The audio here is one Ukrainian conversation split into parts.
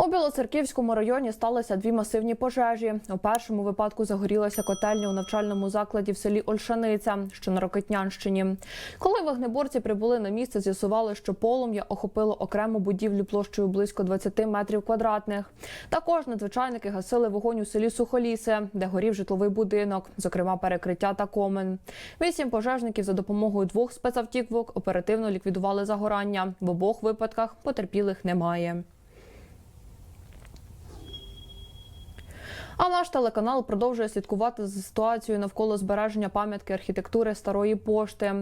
У Білоцерківському районі сталося дві масивні пожежі. У першому випадку загорілася котельня у навчальному закладі в селі Ольшаниця, що на Рокетнянщині. Коли вогнеборці прибули на місце, з'ясували, що полум'я охопило окрему будівлю площею близько 20 метрів квадратних. Також надзвичайники гасили вогонь у селі Сухолісе, де горів житловий будинок, зокрема перекриття та комен. Вісім пожежників за допомогою двох спецавтівок оперативно ліквідували загорання. В обох випадках потерпілих немає. А наш телеканал продовжує слідкувати за ситуацією навколо збереження пам'ятки архітектури старої пошти.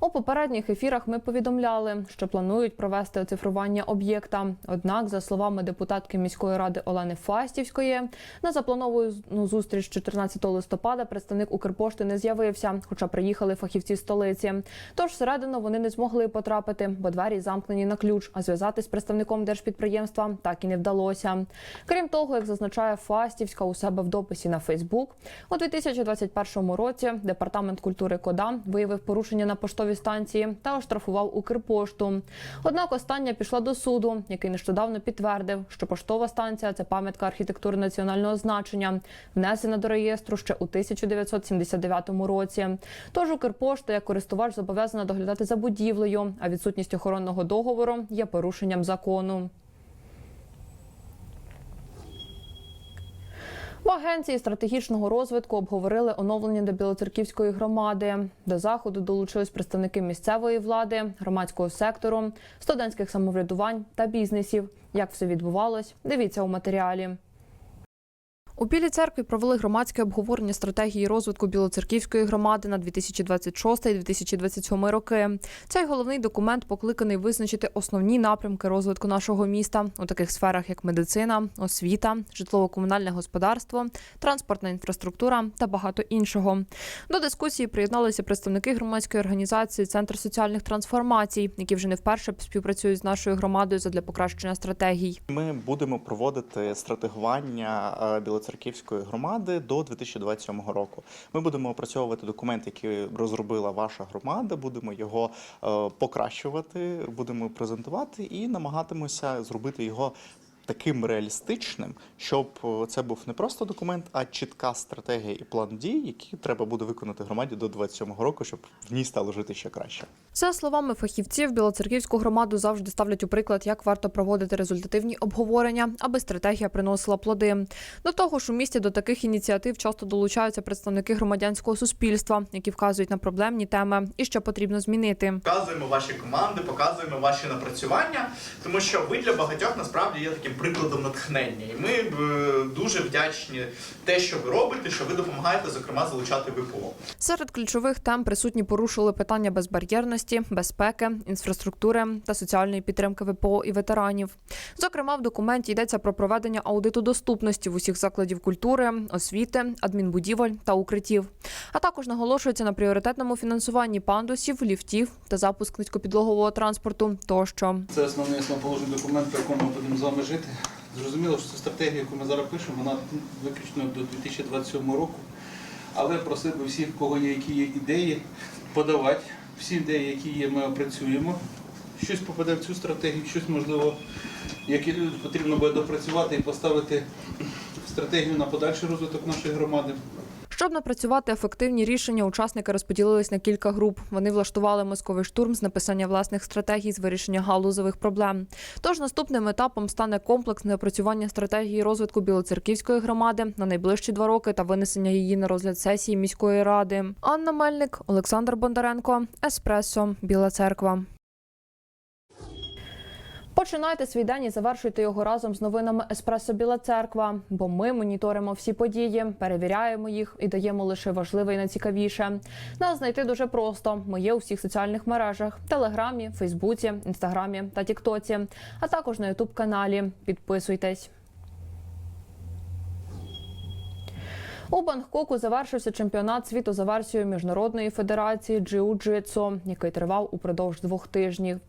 У попередніх ефірах ми повідомляли, що планують провести оцифрування об'єкта. Однак, за словами депутатки міської ради Олени Фастівської, на заплановану зустріч 14 листопада представник Укрпошти не з'явився, хоча приїхали фахівці столиці. Тож всередину вони не змогли потрапити, бо двері замкнені на ключ. А зв'язатись з представником держпідприємства так і не вдалося. Крім того, як зазначає Фастівська у себе в дописі на Фейсбук, у 2021 році департамент культури Кода виявив порушення на поштовій станції та оштрафував Укрпошту. Однак остання пішла до суду, який нещодавно підтвердив, що поштова станція це пам'ятка архітектури національного значення, внесена до реєстру ще у 1979 році. Тож Укрпошта як користувач зобов'язана доглядати за будівлею, а відсутність охоронного договору є порушенням закону. В агенції стратегічного розвитку обговорили оновлення до Білоцерківської громади. До заходу долучились представники місцевої влади, громадського сектору, студентських самоврядувань та бізнесів. Як все відбувалось, дивіться у матеріалі. У Білій церкві провели громадське обговорення стратегії розвитку Білоцерківської громади на 2026-2027 роки. Цей головний документ покликаний визначити основні напрямки розвитку нашого міста у таких сферах, як медицина, освіта, житлово-комунальне господарство, транспортна інфраструктура та багато іншого. До дискусії приєдналися представники громадської організації Центр соціальних трансформацій, які вже не вперше співпрацюють з нашою громадою задля покращення стратегій. Ми будемо проводити стратегування е, Білоцерківської громади до 2027 року. Ми будемо опрацьовувати документ, який розробила ваша громада. Будемо його е, покращувати, будемо презентувати і намагатимося зробити його. Таким реалістичним, щоб е, це був не просто документ, а чітка стратегія і план дій, які треба буде виконати громаді до 27 року, щоб в ній стало жити ще краще. За словами фахівців, Білоцерківську громаду завжди ставлять у приклад, як варто проводити результативні обговорення, аби стратегія приносила плоди. До того ж, у місті до таких ініціатив часто долучаються представники громадянського суспільства, які вказують на проблемні теми і що потрібно змінити. Показуємо ваші команди, показуємо ваші напрацювання, тому що ви для багатьох насправді є таким прикладом натхнення. І ми е, дуже вдячні те, що ви робите, що ви допомагаєте, зокрема, залучати ВПО. Серед ключових тем присутні порушили питання безбар'єрності, безпеки, інфраструктури та соціальної підтримки ВПО і ветеранів. Зокрема, в документі йдеться про проведення аудиту доступності в усіх закладів культури, освіти, адмінбудівель та укриттів. А також наголошується на пріоритетному фінансуванні пандусів, ліфтів та запуск низькопідлогового транспорту тощо. Це основний основоположний документ, по якому ми будемо з вами жити. Зрозуміло, що цю стратегія, яку ми зараз пишемо, вона виключно до 2027 року. Але просив би всіх, кого є які є ідеї, подавати. Всі ідеї, які є, ми опрацюємо. Щось попаде в цю стратегію, щось можливо, яке потрібно буде допрацювати і поставити стратегію на подальший розвиток нашої громади. Щоб напрацювати ефективні рішення, учасники розподілились на кілька груп. Вони влаштували мозковий штурм з написання власних стратегій з вирішення галузових проблем. Тож наступним етапом стане комплексне опрацювання стратегії розвитку Білоцерківської громади на найближчі два роки та винесення її на розгляд сесії міської ради. Анна Мельник, Олександр Бондаренко, Еспресо, Біла Церква. Починайте свій день і завершуйте його разом з новинами Еспресо Біла Церква, бо ми моніторимо всі події, перевіряємо їх і даємо лише важливе і найцікавіше. Нас знайти дуже просто. Ми є у всіх соціальних мережах: Телеграмі, Фейсбуці, Інстаграмі та Тіктоці, а також на Ютуб каналі. Підписуйтесь. У Бангкоку завершився чемпіонат світу за версією міжнародної федерації джиу-джитсу, який тривав упродовж двох тижнів.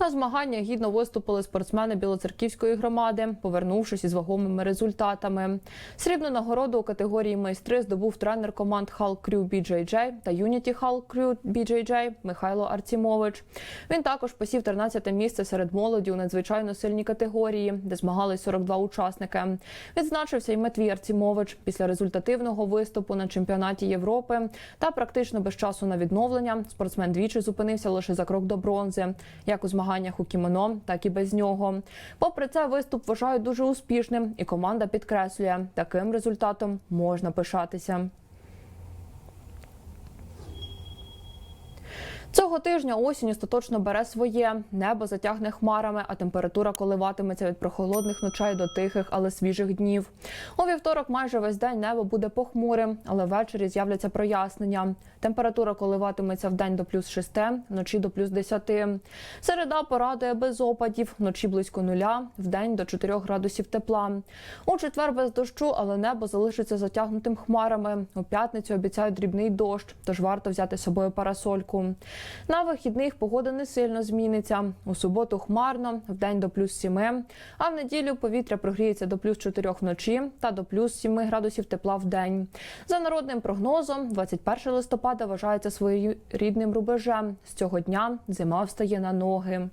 На змаганнях гідно виступили спортсмени білоцерківської громади, повернувшись із вагомими результатами. Срібну нагороду у категорії майстри здобув тренер команд Хал Крю BJJ та Юніті Хал Крю BJJ Михайло Арцімович. Він також посів 13 місце серед молоді у надзвичайно сильній категорії, де змагались 42 учасники. Відзначився й Матвій Арцімович після результативного виступу на чемпіонаті Європи та практично без часу на відновлення. Спортсмен двічі зупинився лише за крок до бронзи, як у змаганнях у кімоно, так і без нього. Попри це, виступ вважають дуже успішним, і команда підкреслює, таким результатом можна пишатися. Цього тижня осінь остаточно бере своє. Небо затягне хмарами, а температура коливатиметься від прохолодних ночей до тихих, але свіжих днів. У вівторок майже весь день небо буде похмурим, але ввечері з'являться прояснення. Температура коливатиметься в день до плюс 6, вночі до плюс 10. Середа порадує без опадів, вночі близько нуля, в день до 4 градусів тепла. У четвер без дощу, але небо залишиться затягнутим хмарами. У п'ятницю обіцяють дрібний дощ, тож варто взяти з собою парасольку. На вихідних погода не сильно зміниться. У суботу хмарно, в день до плюс 7, а в неділю повітря прогріється до плюс 4 вночі та до плюс 7 градусів тепла в день. За народним прогнозом, 21 листопада вважається своєрідним рубежем. З цього дня зима встає на ноги.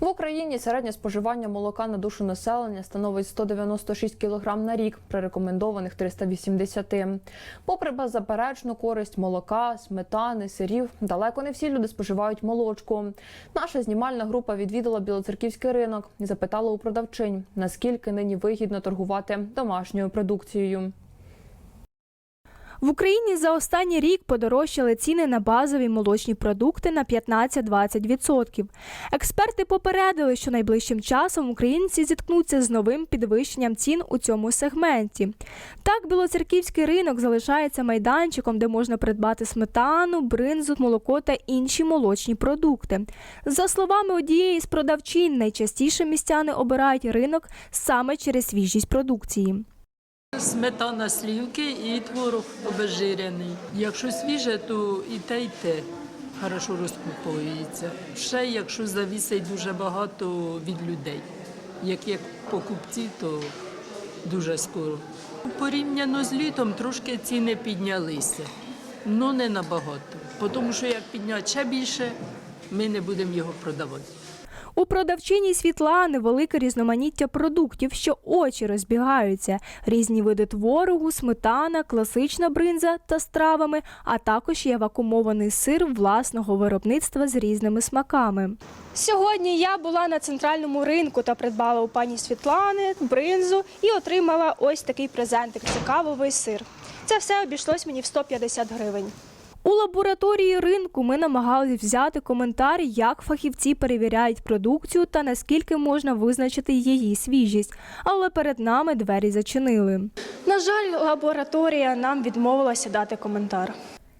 В Україні середнє споживання молока на душу населення становить 196 кг на рік при рекомендованих 380. Попри беззаперечну користь молока, сметани, сирів, далеко не всі люди споживають молочку. Наша знімальна група відвідала білоцерківський ринок і запитала у продавчинь, наскільки нині вигідно торгувати домашньою продукцією. В Україні за останній рік подорожчали ціни на базові молочні продукти на 15-20%. Експерти попередили, що найближчим часом українці зіткнуться з новим підвищенням цін у цьому сегменті. Так, білоцерківський ринок залишається майданчиком, де можна придбати сметану, бринзу, молоко та інші молочні продукти. За словами однієї з продавчинь, найчастіше містяни обирають ринок саме через свіжість продукції. Сметана слівки і творог обезжирений. Якщо свіже, то і те, і те хорошо розкуповується. Ще якщо завісить дуже багато від людей. Як є покупці, то дуже скоро. Порівняно з літом трошки ціни піднялися, але не набагато. Тому що як підняти ще більше, ми не будемо його продавати. У продавчині Світлани велике різноманіття продуктів, що очі розбігаються, різні види творогу, сметана, класична бринза та стравами, а також є вакуумований сир власного виробництва з різними смаками. Сьогодні я була на центральному ринку та придбала у пані Світлани бринзу і отримала ось такий презентик це кавовий сир. Це все обійшлось мені в 150 гривень. У лабораторії ринку ми намагалися взяти коментар, як фахівці перевіряють продукцію та наскільки можна визначити її свіжість. Але перед нами двері зачинили. На жаль, лабораторія нам відмовилася дати коментар.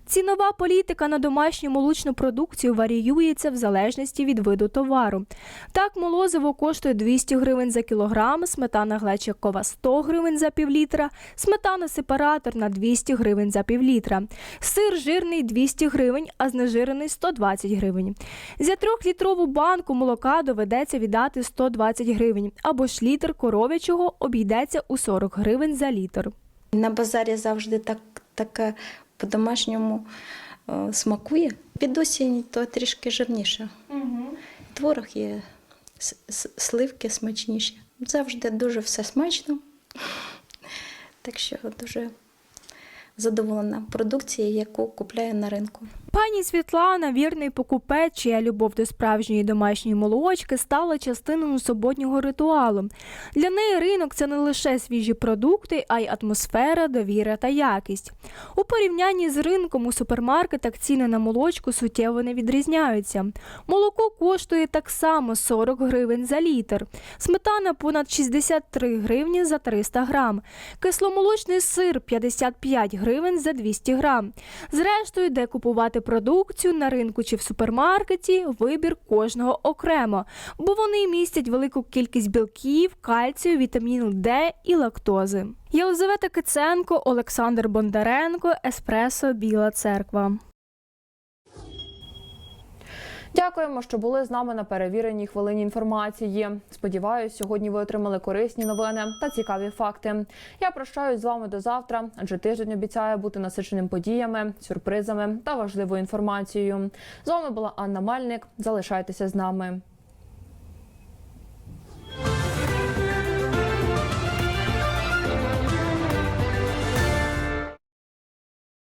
Цінова політика на домашню молочну продукцію варіюється в залежності від виду товару. Так, молозиво коштує 200 гривень за кілограм, сметана глечикова 100 гривень за півлітра, сметана сепаратор на 200 гривень за півлітра, сир жирний 200 гривень, а знежирений 120 гривень. За трьохлітрову банку молока доведеться віддати 120 гривень, або ж літр коров'ячого обійдеться у 40 гривень за літр. На базарі завжди так, таке по-домашньому е, смакує. Під осінь то трішки жирніше. Творог є, сливки смачніші. Завжди дуже все смачно. Так що дуже задоволена продукцією, яку купляю на ринку. Пані Світлана, вірний покупець, чия любов до справжньої домашньої молочки стала частиною суботнього ритуалу. Для неї ринок це не лише свіжі продукти, а й атмосфера, довіра та якість. У порівнянні з ринком у супермаркетах ціни на молочку суттєво не відрізняються. Молоко коштує так само 40 гривень за літр, сметана понад 63 гривні за 300 грам, кисломолочний сир 55 гривень за 200 грам. Зрештою, де купувати купувати продукцію на ринку чи в супермаркеті вибір кожного окремо, бо вони містять велику кількість білків, кальцію, вітаміну Д і лактози. Єлизавета Киценко, Олександр Бондаренко, Еспресо Біла Церква. Дякуємо, що були з нами на перевіреній хвилині інформації. Сподіваюсь, сьогодні ви отримали корисні новини та цікаві факти. Я прощаюсь з вами до завтра, адже тиждень обіцяє бути насиченим подіями, сюрпризами та важливою інформацією. З вами була Анна Мальник. Залишайтеся з нами.